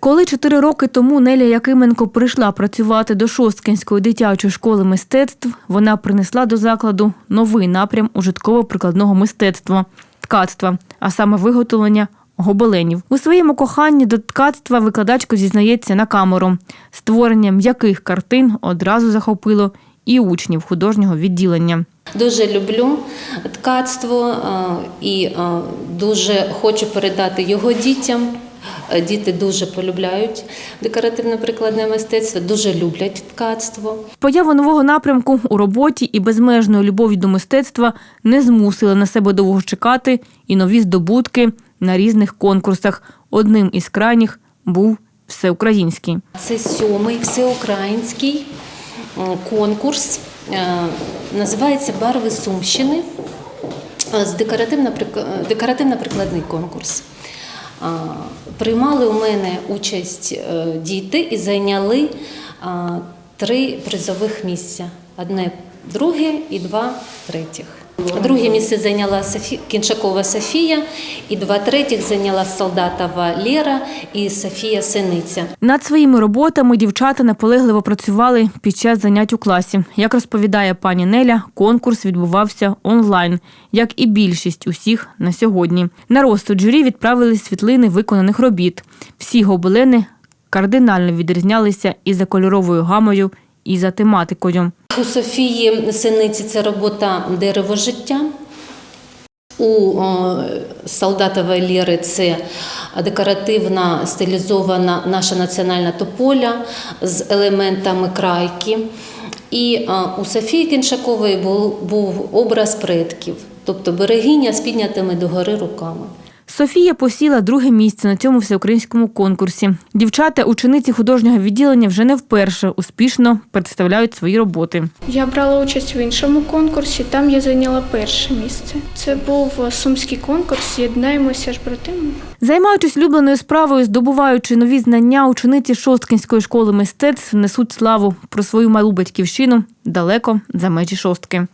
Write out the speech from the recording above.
Коли чотири роки тому Неля Якименко прийшла працювати до Шосткинської дитячої школи мистецтв, вона принесла до закладу новий напрям ужитково-прикладного мистецтва ткацтва, а саме виготовлення гобеленів. У своєму коханні до ткацтва викладачка зізнається на камеру. Створення м'яких картин одразу захопило і учнів художнього відділення. Дуже люблю ткацтво е, і е, дуже хочу передати його дітям. Е, Діти дуже полюбляють декоративно-прикладне мистецтво, дуже люблять ткацтво. Поява нового напрямку у роботі і безмежної любові до мистецтва не змусили на себе довго чекати і нові здобутки на різних конкурсах. Одним із крайніх був всеукраїнський. Це сьомий всеукраїнський конкурс. е, Називається Барви Сумщини е, з декоративно-прик- декоративно-прикладний конкурс. Приймали у мене участь е, діти і зайняли три призових місця: одне друге і два третіх. Друге місце зайняла Софі... Кіншакова Софія, і два третіх зайняла Солдатова Лера і Софія Синиця. Над своїми роботами дівчата наполегливо працювали під час занять у класі. Як розповідає пані Неля, конкурс відбувався онлайн, як і більшість усіх на сьогодні. На розсуд журі відправили світлини виконаних робіт. Всі гобелени кардинально відрізнялися і за кольоровою гамою, і за тематикою. У Софії Синиці це робота дерево життя. У о, Солдатової Лєри це декоративна стилізована наша національна тополя з елементами крайки. І е, у Софії Кіншакової був образ предків, тобто берегиня з піднятими догори руками. Софія посіла друге місце на цьому всеукраїнському конкурсі. Дівчата, учениці художнього відділення, вже не вперше успішно представляють свої роботи. Я брала участь в іншому конкурсі, там я зайняла перше місце. Це був е, сумський конкурс Єднаємося ж братимами. Займаючись улюбленою справою, здобуваючи нові знання, учениці Шосткинської школи мистецтв несуть славу про свою малу батьківщину далеко за межі шостки.